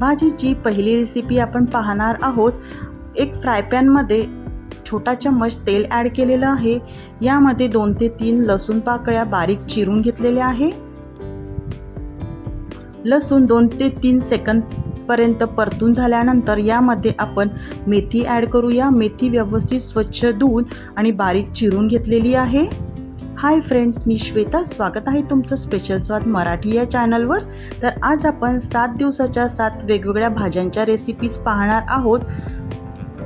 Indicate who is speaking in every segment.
Speaker 1: भाजीची पहिली रेसिपी आपण पाहणार आहोत एक फ्राय पॅनमध्ये छोटा चम्मच तेल ॲड केलेलं आहे. यामध्ये दोन ते तीन लसूण पाकळ्या बारीक चिरून घेतलेल्या आहे. लसूण दोन ते तीन सेकंदपर्यंत परतून झाल्यानंतर यामध्ये आपण मेथी ॲड करूया. मेथी व्यवस्थित स्वच्छ धुवून आणि बारीक चिरून घेतलेली आहे. हाय फ्रेंड्स मी श्वेता. स्वागत आहे तुमचं स्पेशल स्वाद मराठी या चॅनलवर तर आज आपण सात दिवसाच्या सात वेगवेगळ्या भाज्यांच्या रेसिपीज पाहणार आहोत.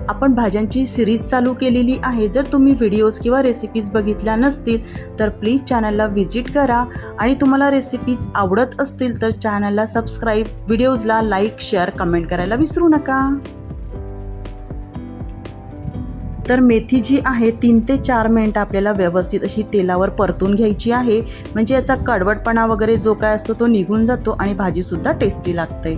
Speaker 1: आपण भाज्यांची सिरीज चालू केलेली आहे. जर तुम्ही व्हिडिओज किंवा रेसिपीज बघितल्या नसतील तर प्लीज चॅनलला व्हिजिट करा. आणि तुम्हाला रेसिपीज आवडत असतील तर चॅनलला सबस्क्राईब व्हिडिओजला लाईक शेअर कमेंट करायला विसरू नका. तर मेथी जी आहे तीन ते चार मिनटं आपल्याला व्यवस्थित अशी तेलावर परतून घ्यायची आहे. म्हणजे याचा कडवटपणा वगैरे जो काय असतो तो निघून जातो आणि भाजीसुद्धा टेस्टी लागते.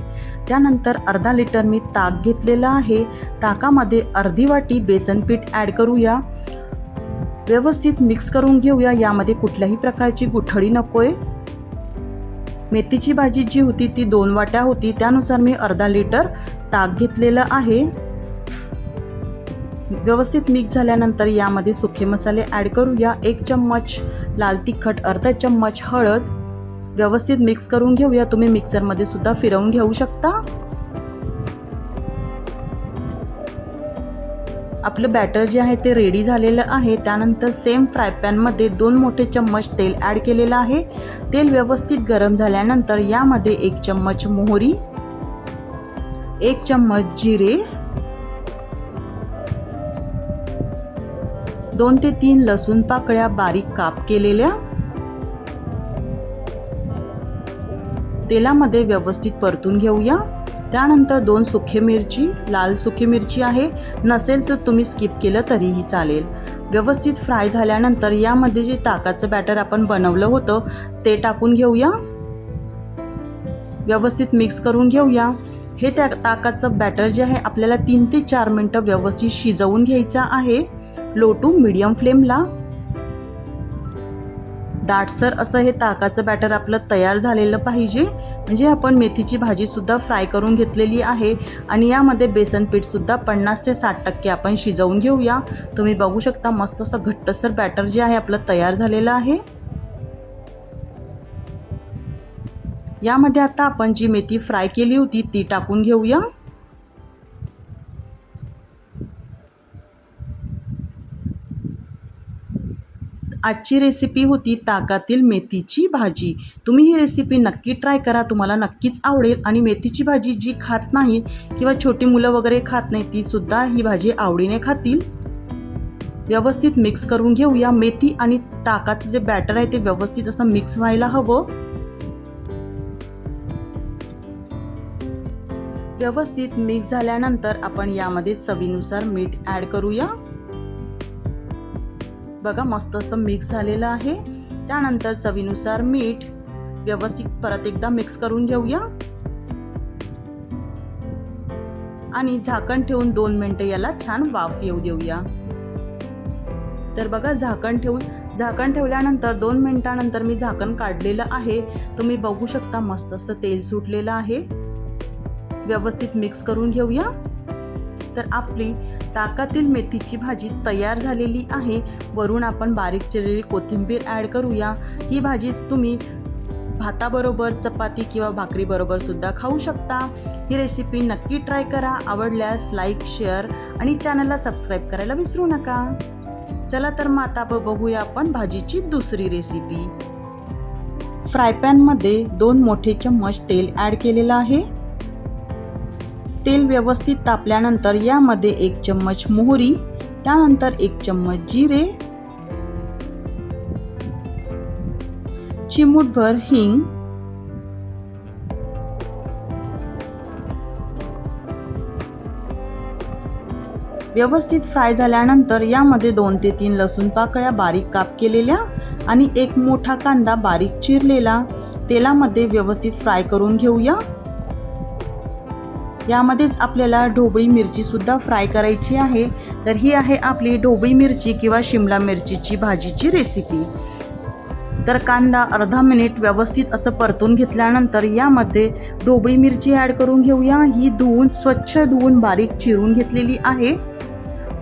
Speaker 1: त्यानंतर अर्धा लिटर मी ताक घेतलेला आहे. ताकामध्ये अर्धी वाटी बेसन पीठ ॲड करूया. व्यवस्थित मिक्स करून घेऊया. यामध्ये कुठल्याही प्रकारची गुठळी नको आहे मेथीची भाजी जी होती ती दोन वाट्या होती. त्यानुसार मी अर्धा लिटर ताक घेतलेलं आहे. व्यवस्थित मिक्स झाल्यानंतर यामध्ये सुखे मसाले ॲड करूया. एक चम्मच लाल तिखट अर्धा चम्मच हळद. व्यवस्थित मिक्स करून घेऊया. तुम्ही मिक्सरमध्ये सुद्धा फिरवून घेऊ शकता. आपलं बॅटर जे आहे ते रेडी झालेलं आहे. त्यानंतर सेम फ्राय पॅनमध्ये दोन मोठे चम्मच तेल ॲड केलेलं आहे. तेल व्यवस्थित गरम झाल्यानंतर यामध्ये एक चम्मच मोहरी एक चम्मच जिरे दोन ते तीन लसूण पाकळ्या बारीक काप केलेल्या तेलामध्ये व्यवस्थित परतून घेऊया. त्यानंतर दोन सुखे मिरची लाल सुखी मिरची आहे. नसेल तर तुम्ही स्किप केलं तरीही चालेल. व्यवस्थित फ्राय झाल्यानंतर यामध्ये जे ताकाचं बॅटर आपण बनवलं होतं ते टाकून घेऊया. व्यवस्थित मिक्स करून घेऊया. हे त्या ताकाचं बॅटर जे आहे आपल्याला तीन ते चार मिनटं व्यवस्थित शिजवून घ्यायचं आहे. लो टू मिडियम फ्लेमला. दाटसर असं हे ताकाचं बॅटर आपलं तयार झालेलं पाहिजे. म्हणजे आपण मेथीची भाजीसुद्धा फ्राय करून घेतलेली आहे. आणि यामध्ये बेसन पीठसुद्धा पन्नास ते साठ टक्के आपण शिजवून घेऊया. तुम्ही बघू शकता मस्त असं घट्टसर बॅटर जे आहे आपलं तयार झालेलं आहे. यामध्ये आता आपण जी मेथी फ्राय केली होती ती टाकून घेऊया. आजची रेसिपी होती ताकातील मेथीची भाजी. तुम्ही ही रेसिपी नक्की ट्राय करा. तुम्हाला नक्कीच आवडेल. आणि मेथीची भाजी जी खात नाही किंवा छोटी मुलं वगैरे खात नाही तीसुद्धा ही भाजी आवडीने खातील. व्यवस्थित मिक्स करून घेऊया. मेथी आणि ताकाचं जे बॅटर आहे ते व्यवस्थित असं मिक्स व्हायला हवं. व्यवस्थित मिक्स झाल्यानंतर आपण यामध्ये चवीनुसार मीठ ॲड करूया. बघा मस्त असं मिक्स झालेलं आहे. त्यानंतर चवीनुसार मीठ व्यवस्थित परत एकदा मिक्स करून घेऊया. आणि झाकण ठेवून दोन मिनटं याला छान वाफ येऊ देऊया. तर बघा झाकण ठेवून झाकण ठेवल्यानंतर दोन मिनटानंतर मी झाकण काढलेलं आहे. तुम्ही बघू शकता मस्त असं तेल सुटलेलं आहे. व्यवस्थित मिक्स करून घेऊया. तर आपली ताकातील मेथीची भाजी तयार झालेली आहे. वरून आपण बारीक चिरलेली कोथिंबीर ॲड करूया. ही भाजी तुम्ही भाताबरोबर चपाती किंवा भाकरीबरोबर सुद्धा खाऊ शकता. ही रेसिपी नक्की ट्राय करा. आवडल्यास लाईक शेअर आणि चॅनलला सबस्क्राईब करायला विसरू नका. चला तर मग आता बघूया आपण भाजीची दुसरी रेसिपी फ्राय पॅनमध्ये दोन मोठे चम्मच तेल ॲड केलेलं आहे. तेल व्यवस्थित तापल्यानंतर यामध्ये एक चम्मच मोहरी त्यानंतर एक चम्मच जिरे चिमूटभर हिंग व्यवस्थित फ्राय झाल्यानंतर यामध्ये दोन ते तीन लसूण पाकळ्या बारीक काप केलेल्या आणि एक मोठा कांदा बारीक चिरलेला. तेलामध्ये व्यवस्थित फ्राय करून घेऊया. यामध्येच आपल्याला ढोबळी मिरचीसुद्धा फ्राय करायची आहे. तर ही आहे आपली ढोबळी मिरची किंवा शिमला मिरचीची भाजीची रेसिपी तर कांदा अर्धा मिनिट व्यवस्थित असं परतून घेतल्यानंतर यामध्ये ढोबळी मिरची ॲड करून घेऊया. ही धुवून स्वच्छ धुवून बारीक चिरून घेतलेली आहे.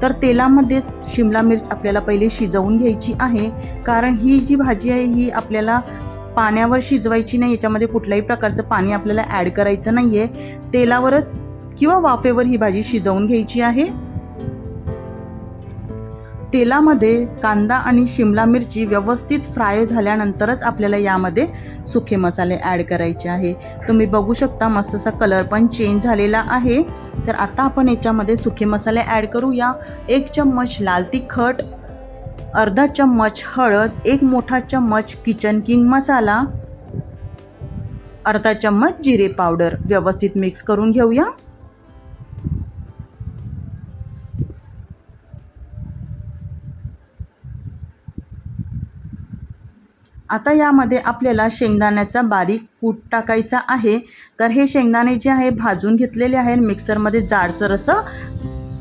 Speaker 1: तर तेलामध्येच शिमला मिर्च आपल्याला पहिले शिजवून घ्यायची आहे. कारण ही जी भाजी आहे ही आपल्याला पाण्यावर शिजवायची नाही याच्यामध्ये कुठल्याही प्रकारचं पाणी आपल्याला ॲड करायचं नाही आहे तेलावरच किंवा वाफेवर ही भाजी शिजवून घ्यायची आहे. तेलामध्ये कांदा आणि शिमला मिरची व्यवस्थित फ्राय झाल्यानंतरच आपल्याला यामध्ये सुखे मसाले ॲड करायचे आहे. तुम्ही बघू शकता मस्त असा कलर पण चेंज झालेला आहे. तर आता आपण याच्यामध्ये सुखे मसाले ॲड करूया. एक चम्मच लाल तिखट अर्धा चम्मच हळद एक मोठा चम्मच किचन किंग मसाला अर्धा चम्मच जिरे पावडर. व्यवस्थित मिक्स करून घेऊया. आता यामध्ये आपल्याला शेंगदाण्याचा बारीक कूट टाकायचा आहे. तर हे शेंगदाणे जे आहे भाजून घेतलेले आहे मिक्सरमध्ये जाडसर असं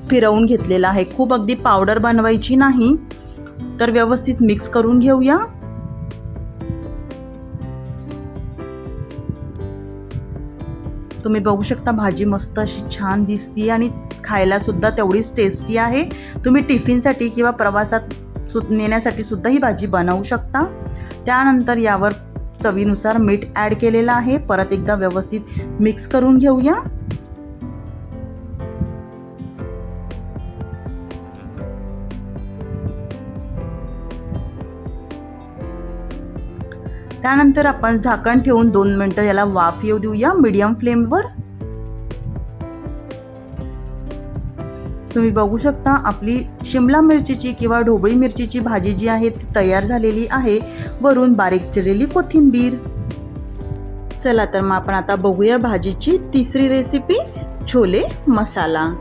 Speaker 1: फिरवून घेतलेलं आहे. खूप अगदी पावडर बनवायची नाही. तर व्यवस्थित मिक्स करून घेऊया. तुम्ही बघू शकता भाजी मस्त अशी छान दिसती आणि खायला सुद्धा तेवढीच टेस्टी आहे. तुम्ही टिफिनसाठी किंवा प्रवासात सु नेण्यासाठी सुद्धा ही भाजी बनवू शकता. त्यानंतर यावर चवीनुसार मीठ ॲड केलेलं आहे. परत एकदा व्यवस्थित मिक्स करून घेऊया. त्यानंतर आपण झाकण ठेवून दोन मिनटं याला वाफ येऊ देऊया मीडियम फ्लेमवर तुम्ही बघू शकता आपली शिमला मिरचीची किंवा ढोबळी मिरचीची भाजी जी आहे ती तयार झालेली आहे. वरून बारीक चिरलेली कोथिंबीर. चला तर मग आपण आता बघूया भाजीची तिसरी रेसिपी छोले मसाला.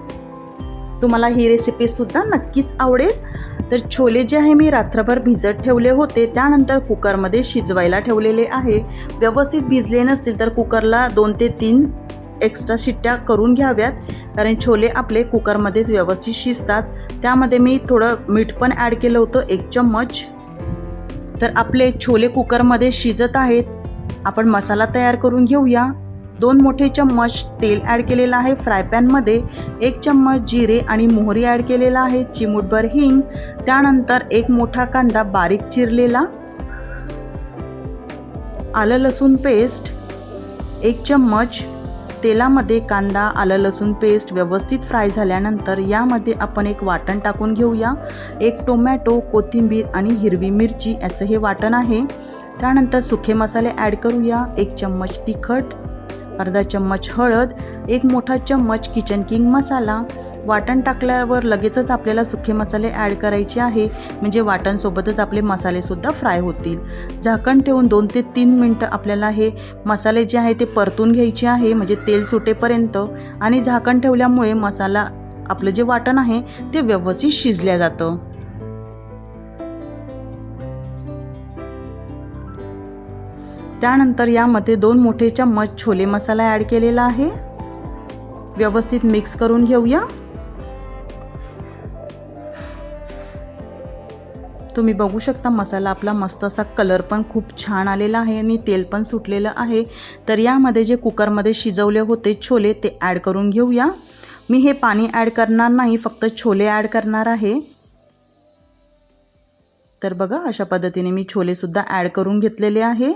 Speaker 1: तुम्हाला ही रेसिपीसुद्धा नक्कीच आवडेल. तर छोले जे आहे मी रात्रभर भिजत ठेवले होते त्यानंतर कुकरमध्ये शिजवायला ठेवलेले आहे. व्यवस्थित भिजले नसतील तर कुकरला दोन ते तीन एक्स्ट्रा शिट्ट्या करून घ्याव्यात कारण छोले आपले कुकरमध्येच व्यवस्थित शिजतात. त्यामध्ये मी थोडं मीठ पण ॲड केलं होतं एक चम्मच. तर आपले छोले कुकरमध्ये शिजत आहेत. आपण मसाला तयार करून घेऊया. दोन मोठे चम्मच तेल ॲड केलेलं आहे फ्राय पॅनमध्ये. एक चम्मच जिरे आणि मोहरी ॲड केलेला आहे चिमूटभर हिंग. त्यानंतर एक मोठा कांदा बारीक चिरलेला. आलं लसूण पेस्ट. एक चम्मच तेलामध्ये कांदा आलं लसूण पेस्ट व्यवस्थित फ्राय झाल्यानंतर यामध्ये आपण एक वाटण टाकून घेऊया. एक टोमॅटो कोथिंबीर आणि हिरवी मिरची याचं हे वाटण आहे. त्यानंतर सुखे मसाले ॲड करूया. एक चम्मच तिखट. अर्धा चम्मच हळद एक मोठा चम्मच किचन किंग मसाला. वाटण टाकल्यावर लगेचच आपल्याला सुखे मसाले ॲड करायचे आहे. म्हणजे वाटणसोबतच आपले मसालेसुद्धा फ्राय होतील. झाकण ठेवून दोन ते तीन मिनटं आपल्याला हे मसाले जे आहे ते परतून घ्यायचे आहे. म्हणजे तेल सुटेपर्यंत. आणि झाकण ठेवल्यामुळे मसाला आपलं जे वाटण आहे ते व्यवस्थित शिजल्या जातं. त्यानंतर यामध्ये दोन मोठे चम्मच छोले मसाला ॲड केलेला आहे. व्यवस्थित मिक्स करून घेऊया. तुम्ही बघू शकता मसाला आपला मस्त असा कलर पण खूप छान आलेला आहे आणि तेल पण सुटलेलं आहे. तर यामध्ये जे कुकरमध्ये शिजवले होते छोले ते ॲड करून घेऊया. मी हे पाणी ॲड करणार नाही फक्त छोले ॲड करणार आहे. तर बघा अशा पद्धतीने मी छोलेसुद्धा ॲड करून घेतलेले आहे.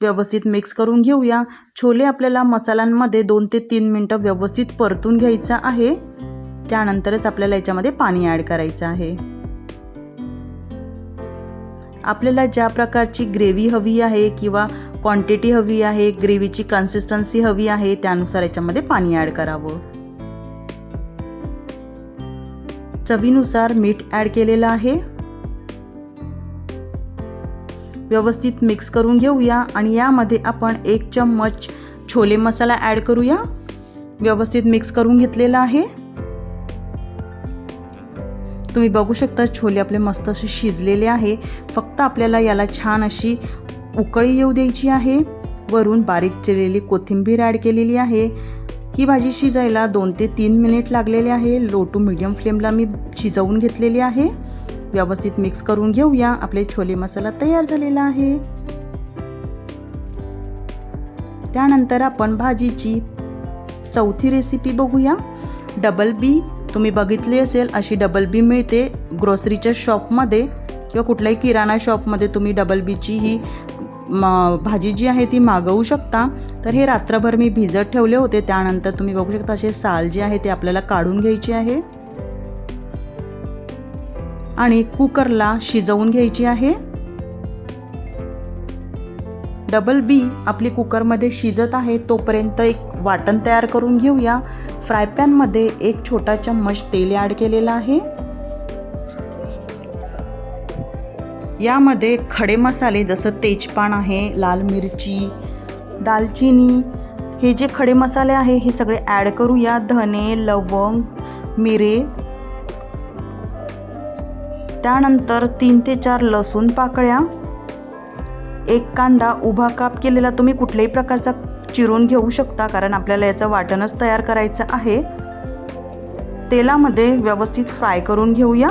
Speaker 1: व्यवस्थित मिक्स करून घेऊया. छोले आपल्याला मसाल्यांमध्ये दोन ते तीन मिनटं व्यवस्थित परतून घ्यायचं आहे. त्यानंतरच आपल्याला याच्यामध्ये पाणी ॲड करायचं आहे. आपल्याला ज्या प्रकारची ग्रेव्ही हवी आहे किंवा क्वांटिटी हवी आहे ग्रेव्हीची कन्सिस्टन्सी हवी आहे त्यानुसार याच्यामध्ये पाणी ॲड करावं. चवीनुसार मीठ ॲड केलेलं आहे. व्यवस्थित मिक्स करून घेऊया आणि यामध्ये आपण एक चम्मच छोले मसाला ॲड करूया. व्यवस्थित मिक्स करून घेतलेला आहे. तुम्ही बघू शकता छोले आपले मस्त असे शिजलेले आहे. फक्त आपल्याला याला छान अशी उकळी येऊ द्यायची आहे. वरून बारीक चिरलेली कोथिंबीर ॲड केलेली आहे. ही भाजी शिजायला दोन ते तीन मिनिट लागलेले आहे. लो टू मिडियम फ्लेमला मी शिजवून घेतलेली आहे. व्यवस्थित मिक्स करून घेऊया. आपले छोले मसाला तयार झालेला आहे. त्यानंतर आपण भाजीची चौथी रेसिपी बघूया. डबल बी तुम्ही बघितली असेल अशी डबल बी मिळते ग्रोसरीच्या शॉपमध्ये किंवा कुठल्याही किराणा शॉपमध्ये तुम्ही डबल बीची ही म भाजी जी आहे ती मागवू शकता. तर हे रात्रभर मी भिजत ठेवले होते. त्यानंतर तुम्ही बघू शकता असे साल जे आहे ते आपल्याला काढून घ्यायचे आहे. आणि कुकरला शिजवून घ्यायची आहे. डबल बी आपली कुकरमध्ये शिजत आहे तोपर्यंत एक वाटण तयार करून घेऊया. फ्राय पॅनमध्ये एक छोटा चम्मच तेल ॲड केलेला आहे. यामध्ये खडे मसाले जसं तेजपान आहे लाल मिरची दालचिनी हे जे खडे मसाले आहे हे सगळे ॲड करूया. धने लवंग मिरे त्यानंतर तीन ते चार लसूण पाकळ्या एक कांदा उभा काप केलेला तुम्ही कुठल्याही प्रकारचा चिरून घेऊ शकता कारण आपल्याला याचं वाटणच तयार करायचं आहे. तेलामध्ये व्यवस्थित फ्राय करून घेऊया.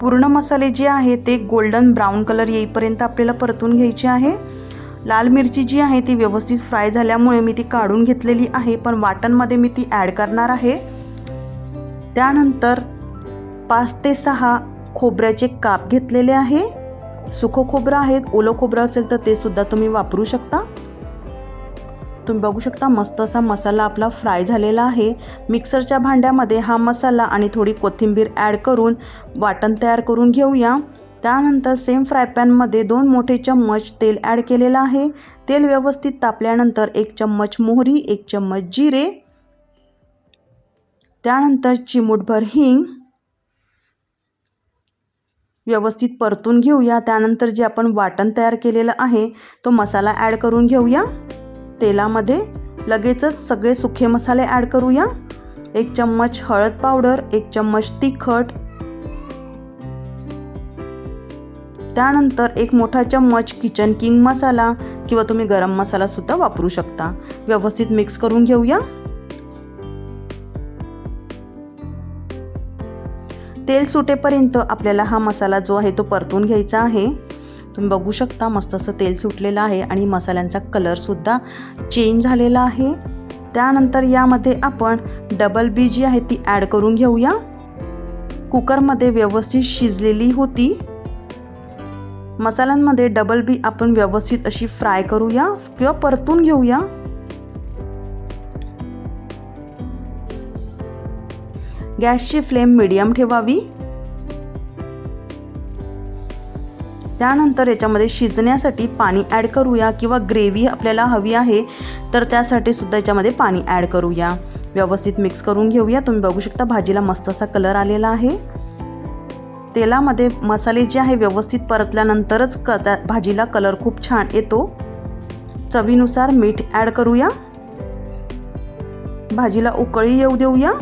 Speaker 1: पूर्ण मसाले जे आहे ते गोल्डन ब्राऊन कलर येईपर्यंत आपल्याला परतून घ्यायचे आहे. लाल मिरची जी आहे ती व्यवस्थित फ्राय झाल्यामुळे मी ती काढून घेतलेली आहे पण वाटणमध्ये मी ती ॲड करणार आहे. त्यानंतर पाच ते सहा खोबऱ्याचे काप घेतलेले आहे. सुखं खोबरं आहेत ओलं खोबरं असेल तर ते सुद्धा तुम्ही वापरू शकता. तुम्ही बघू शकता मस्त असा मसाला आपला फ्राय झालेला आहे. मिक्सरच्या भांड्यामध्ये हा मसाला आणि थोडी कोथिंबीर ॲड करून वाटण तयार करून घेऊया. त्यानंतर सेम फ्राय पॅनमध्ये दोन मोठे चम्मच तेल ॲड केलेलं आहे. तेल व्यवस्थित तापल्यानंतर एक चम्मच मोहरी एक चम्मच जिरे त्यानंतर चिमूटभर हिंग व्यवस्थित परतून घेऊया. त्यानंतर जे आपण वाटण तयार केलेलं आहे तो मसाला ॲड करून घेऊया. तेलामध्ये लगेचच सगळे सुखे मसाले ॲड करूया. एक चम्मच हळद पावडर एक चम्मच तिखट त्यानंतर एक मोठा चम्मच किचन किंग मसाला किंवा तुम्ही गरम मसालासुद्धा वापरू शकता. व्यवस्थित मिक्स करून घेऊया. तेल सुटेपर्यंत आपल्याला हा मसाला जो आहे तो परतून घ्यायचा आहे. तुम्ही बघू शकता मस्त असं तेल सुटलेलं आहे आणि मसाल्यांचा कलरसुद्धा चेंज झालेला आहे. त्यानंतर यामध्ये आपण डबल बी जी आहे ती ॲड करून घेऊया. कुकरमध्ये व्यवस्थित शिजलेली होती. मसाल्यांमध्ये डबल बी आपण व्यवस्थित अशी फ्राय करूया किंवा परतून घेऊया. गॅसची फ्लेम मिडियम ठेवावी. त्यानंतर याच्यामध्ये शिजण्यासाठी पाणी ॲड करूया किंवा ग्रेव्ही आपल्याला हवी आहे तर त्यासाठी सुद्धा याच्यामध्ये पाणी ॲड करूया. व्यवस्थित मिक्स करून घेऊया. तुम्ही बघू शकता भाजीला मस्त असा कलर आलेला आहे. तेलामध्ये मसाले जे आहे व्यवस्थित परतल्यानंतरच क त्या भाजीला कलर खूप छान येतो. चवीनुसार मीठ ॲड करूया. भाजीला उकळी येऊ देऊया.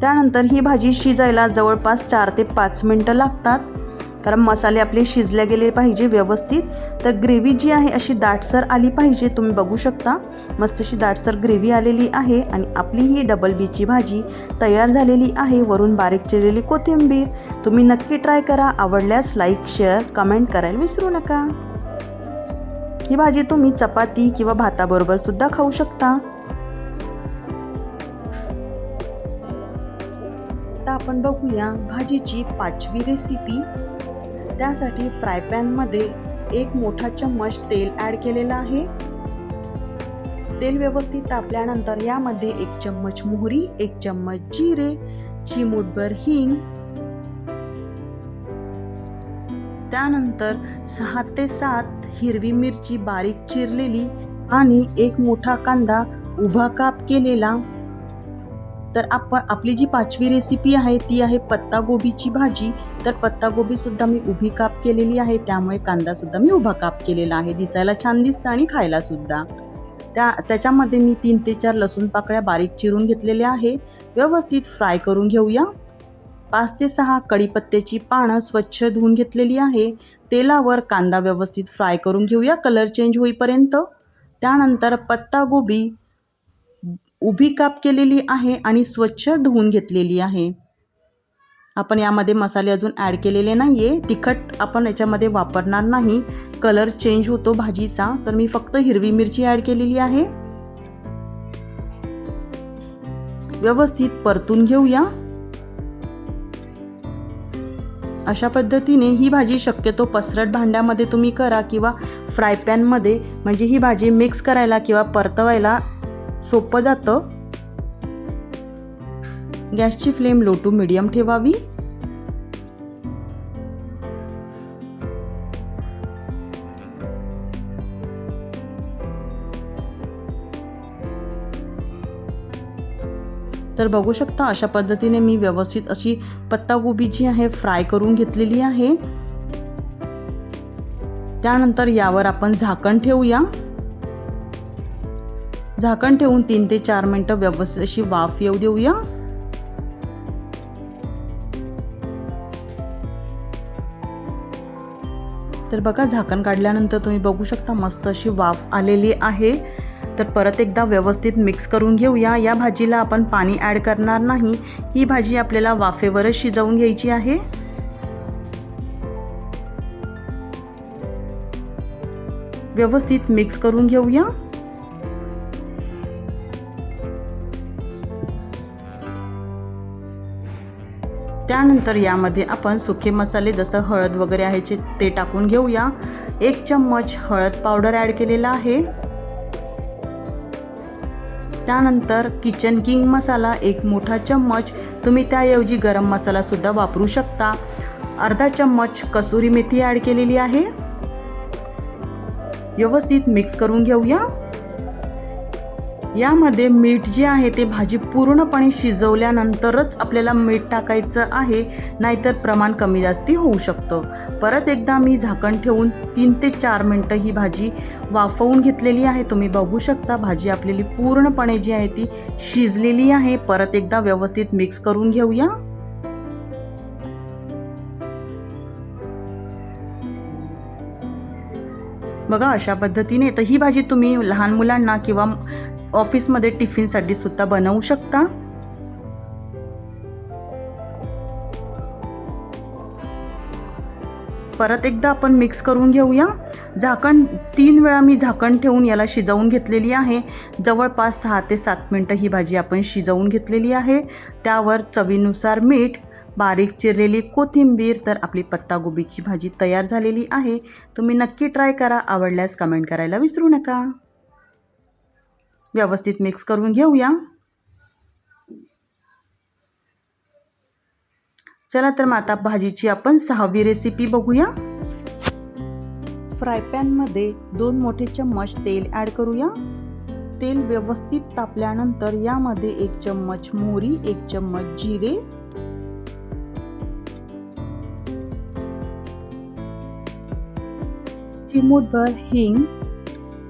Speaker 1: त्यानंतर ही भाजी शिजायला जवळपास चार ते पाच मिनटं लागतात. कारण मसाले आपले शिजले गेले पाहिजे व्यवस्थित. तर ग्रेव्ही जी आहे अशी दाटसर आली पाहिजे तुम्ही बघू शकता. मस्त अशी दाटसर ग्रेव्ही आलेली आहे आणि आपली ही डबल बीची भाजी तयार झालेली आहे. वरून बारीक चिरलेली कोथिंबीर. तुम्ही नक्की ट्राय करा. आवडल्यास लाईक शेअर कमेंट करायला विसरू नका. ही भाजी तुम्ही चपाती किंवा भाताबरोबर सुद्धा खाऊ शकता. आता आपण बघूया भाजीची पाचवी रेसिपी त्यासाठी फ्राय पॅनमध्ये एक मोठा चम्मच तेल ॲड केलेला आहे. तेल व्यवस्थित तापल्यानंतर यामध्ये एक चम्मच मोहरी एक चम्मच जिरे चिमूटभर हिंग. त्यानंतर सहा ते सात हिरवी मिरची बारीक चिरलेली आणि एक मोठा कांदा उभा काप केलेला. तर आपण आपली जी पाचवी रेसिपी आहे ती आहे पत्तागोबीची भाजी. तर पत्तागोबीसुद्धा मी उभी काप केलेली आहे. त्यामुळे कांदासुद्धा मी उभा काप केलेला आहे. दिसायला छान दिसतं आणि खायलासुद्धा. त्या त्याच्यामध्ये मी तीन ते चार लसूण पाकळ्या बारीक चिरून घेतलेल्या आहे. व्यवस्थित फ्राय करून घेऊया. पाच ते सहा कढीपत्त्याची पानं स्वच्छ धुवून घेतलेली आहे. तेलावर कांदा व्यवस्थित फ्राय करून घेऊया. कलर चेंज होईपर्यंत. त्यानंतर पत्तागोबी उभी काप केलेली आहे आणि स्वच्छ धुवून घेतलेली आहे. आपण यामध्ये मसाले अजून ॲड केलेले नाही आहे तिखट आपण याच्यामध्ये वापरणार नाही. कलर चेंज होतो भाजीचा. तर मी फक्त हिरवी मिरची ॲड केलेली आहे. व्यवस्थित परतून घेऊया. अशा पद्धतीने ही भाजी शक्यतो पसरट भांड्यामध्ये तुम्ही करा किंवा फ्राय पॅनमध्ये म्हणजे ही भाजी मिक्स करायला किंवा परतवायला सोपं जातं. गॅसची फ्लेम लो टू मिडियम ठेवावी. तर बघू शकता अशा पद्धतीने मी व्यवस्थित अशी पत्ताकोबी जी आहे फ्राय करून घेतलेली आहे. त्यानंतर यावर आपण झाकण ठेवूया. झाकण ठेवून तीन ते चार मिनटं व्यवस्थित अशी वाफ येऊ देऊया. तर बघा झाकण काढल्यानंतर तुम्ही बघू शकता मस्त अशी वाफ आलेली आहे. तर परत एकदा व्यवस्थित मिक्स करून घेऊया. या भाजीला आपण पाणी ॲड करणार नाही. ही भाजी आपल्याला वाफेवरच शिजवून घ्यायची आहे. व्यवस्थित मिक्स करून घेऊया. त्यानंतर यामध्ये आपण सुके मसाले जसं हळद वगैरे आहे ते टाकून घेऊया. एक चम्मच हळद पावडर ॲड केलेला आहे. त्यानंतर किचन किंग मसाला एक मोठा चम्मच. तुम्ही त्याऐवजी गरम मसालासुद्धा वापरू शकता. अर्धा चम्मच कसुरी मेथी ॲड केलेली आहे. व्यवस्थित मिक्स करून घेऊया. यामध्ये मीठ जे आहे ते भाजी पूर्णपणे शिजवल्यानंतरच आपल्याला मीठ टाकायचं आहे नाहीतर प्रमाण कमी जास्ती होऊ शकतं. परत एकदा मी झाकण ठेवून तीन ते चार मिनटं ही भाजी वाफवून घेतलेली आहे. तुम्ही बघू शकता भाजी आपल्याली पूर्णपणे जी आहे ती शिजलेली आहे. परत एकदा व्यवस्थित मिक्स करून घेऊया. बघा अशा पद्धतीने तर ही भाजी तुम्ही लहान मुलांना किंवा ऑफिसमध्ये टिफिनसाठी सुद्धा बनवू शकता? परत एकदा आपण मिक्स करून घेऊया. झाकण तीन वेळा मी झाकण ठेवून याला शिजवून घेतलेली आहे. जवळपास सहा ते सात मिनटं ही भाजी आपण शिजवून घेतलेली आहे. त्यावर चवीनुसार मीठ बारीक चिरलेली कोथिंबीर तर आपली पत्तागोबीची भाजी तयार झालेली आहे. तुम्ही नक्की ट्राय करा. आवडल्यास कमेंट करायला विसरू नका. व्यवस्थित मिक्स करून घेऊया. चला तर मग आता भाजीची आपण सहावी रेसिपी बघूया. फ्राय पॅनमध्ये दोन मोठे चम्मच तेल ॲड करूया. तेल व्यवस्थित तापल्यानंतर यामध्ये एक चम्मच मोहरी एक चम्मच जिरे. चिमूटभर हिंग.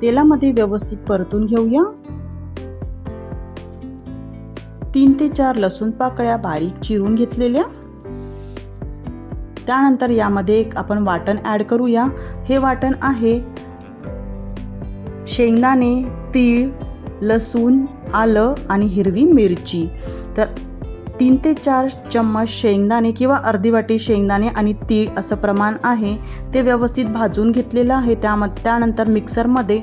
Speaker 1: तेलामध्ये व्यवस्थित परतून घेऊया. तीन ते चार लसूण पाकळ्या बारीक चिरून घेतलेल्या. त्यानंतर यामध्ये एक आपण वाटण ॲड करूया. हे वाटण आहे शेंगदाणे तीळ लसूण आलं आणि हिरवी मिरची. तर तीन ते चार चम्मच शेंगदाणे किंवा अर्धी वाटी शेंगदाणे आणि तीळ असं प्रमाण आहे. ते व्यवस्थित भाजून घेतलेलं आहे. त्यामध्ये त्यानंतर मिक्सरमध्ये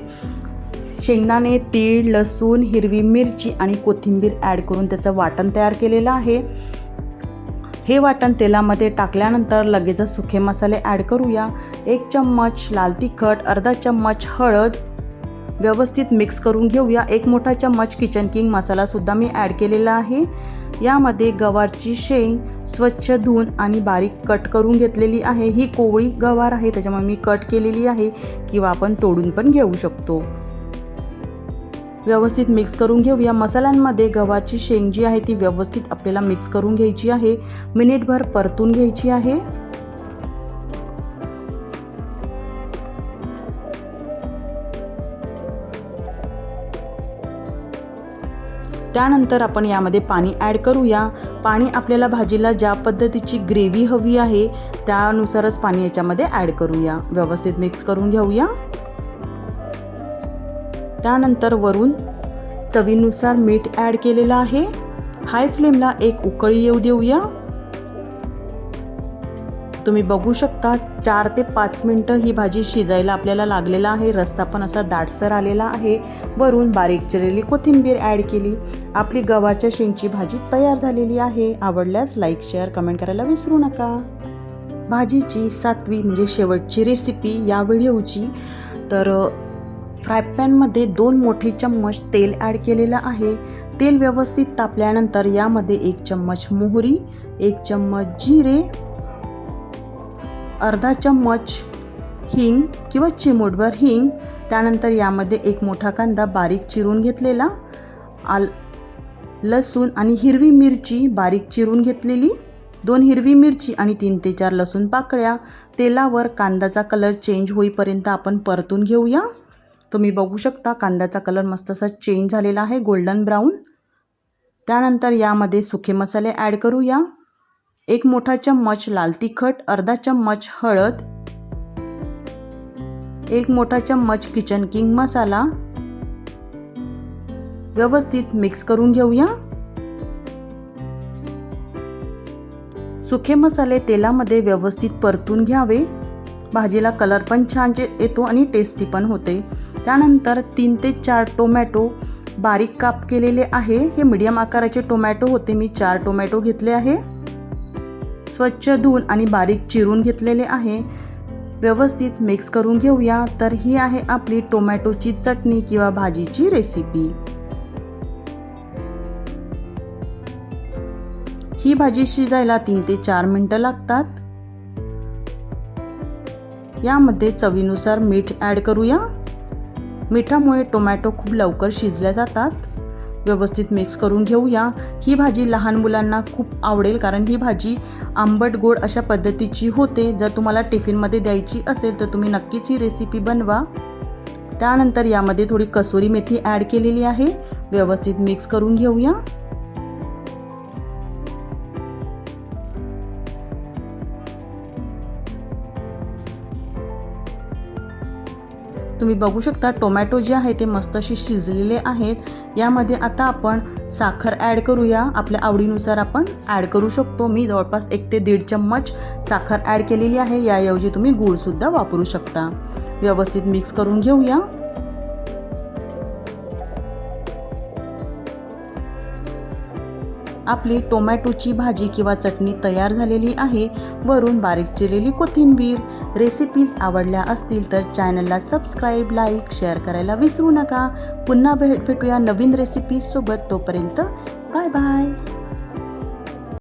Speaker 1: शेंगदाणे तीळ लसूण हिरवी मिरची आणि कोथिंबीर ॲड करून त्याचं वाटण तयार केलेलं आहे. हे वाटण तेलामध्ये टाकल्यानंतर लगेचच सुखे मसाले ॲड करूया. एक चम्मच लाल तिखट अर्धा चम्मच हळद व्यवस्थित मिक्स करून घेऊया. एक मोठा चम्मच किचन किंग मसालासुद्धा मी ॲड केलेला आहे. यामध्ये गवारची शेंग स्वच्छ धुवून आणि बारीक कट करून घेतलेली आहे. ही कोवळी गवार आहे त्याच्यामुळे मी कट केलेली आहे किंवा आपण तोडून पण घेऊ शकतो. व्यवस्थित मिक्स करून घेऊया. मसाल्यांमध्ये गव्हाची शेंग जी आहे ती व्यवस्थित आपल्याला मिक्स करून घ्यायची आहे. मिनिटभर परतून घ्यायची आहे. त्यानंतर आपण यामध्ये पाणी ॲड करूया. पाणी आपल्याला भाजीला ज्या पद्धतीची ग्रेव्ही हवी आहे त्यानुसारच पाणी याच्यामध्ये ॲड करूया. व्यवस्थित मिक्स करून घेऊया. त्यानंतर वरून चवीनुसार मीठ ॲड केलेलं आहे. हाय फ्लेमला एक उकळी येऊ देऊया. तुम्ही बघू शकता चार ते पाच मिनटं ही भाजी शिजायला आपल्याला लागलेला आहे. रस्ता पण असा दाटसर आलेला आहे. वरून बारीक चिरलेली कोथिंबीर ॲड केली. आपली गव्हाच्या शेंगची भाजी तयार झालेली आहे. आवडल्यास लाईक शेअर कमेंट करायला विसरू नका. भाजीची सातवी म्हणजे शेवटची रेसिपी या व्हिडिओची तर फ्राय पॅनमध्ये दोन मोठे चम्मच तेल ॲड केलेलं आहे. तेल व्यवस्थित तापल्यानंतर यामध्ये एक चम्मच मोहरी एक चम्मच जिरे अर्धा चम्मच हिंग किंवा चिमूटभर हिंग त्यानंतर यामध्ये एक मोठा कांदा बारीक चिरून घेतलेला आल लसूण आणि हिरवी मिरची बारीक चिरून घेतलेली दोन हिरवी मिरची आणि तीन ते चार लसूण पाकळ्या. तेलावर कांद्याचा कलर चेंज होईपर्यंत आपण परतून घेऊया. तुम्ही बघू शकता कांद्याचा कलर मस्त असा चेंज झालेला आहे गोल्डन ब्राऊन त्यानंतर यामध्ये सुखे मसाले ॲड करूया. एक मोठा चम्मच लाल तिखट अर्धा चम्मच हळद एक मोठा चम्मच किचन किंग मसाला. व्यवस्थित मिक्स करून घेऊया. सुखे मसाले तेलामध्ये व्यवस्थित परतून घ्यावे. भाजीला कलर पण छान जे- येतो आणि टेस्टी पण होते. त्यानंतर तीन ते चार टोमॅटो बारीक काप केलेले आहे. हे मीडियम आकाराचे टोमॅटो होते. मी चार टोमॅटो घेतले आहे. स्वच्छ धुवून आणि बारीक चिरून घेतलेले आहे. व्यवस्थित मिक्स करून घेऊया. तर ही आहे आपली टोमॅटोची चटणी किंवा भाजीची रेसिपी ही भाजी शिजायला तीन ते चार मिनटं लागतात. यामध्ये चवीनुसार मीठ ॲड करूया. मिठामुळे टोमॅटो खूप लवकर शिजल्या जातात. व्यवस्थित मिक्स करून घेऊया. ही भाजी लहान मुलांना खूप आवडेल कारण ही भाजी आंबट गोड अशा पद्धतीची होते. जर तुम्हाला टिफिनमध्ये द्यायची असेल तर तुम्ही नक्कीच ही रेसिपी बनवा. त्यानंतर यामध्ये थोडी कसुरी मेथी ॲड केलेली आहे. व्यवस्थित मिक्स करून घेऊया. तुम्ही बघू शकता टोमॅटो जे आहे ते मस्त असे शिजलेले आहेत. यामध्ये आता आपण साखर ॲड करूया. आपल्या आवडीनुसार आपण ॲड करू शकतो. मी जवळपास एक ते दीड चम्मच साखर ॲड केलेली आहे. याऐवजी तुम्ही गूळसुद्धा वापरू शकता. व्यवस्थित मिक्स करून घेऊया. आपली टोमॅटोची भाजी किंवा चटणी तयार झालेली आहे. वरून बारीक चिरलेली कोथिंबीर. रेसिपीज आवडल्या असतील तर चॅनलला सबस्क्राईब लाईक शेअर करायला विसरू नका. पुन्हा भेट भेटूया नवीन रेसिपीजसोबत तोपर्यंत बाय बाय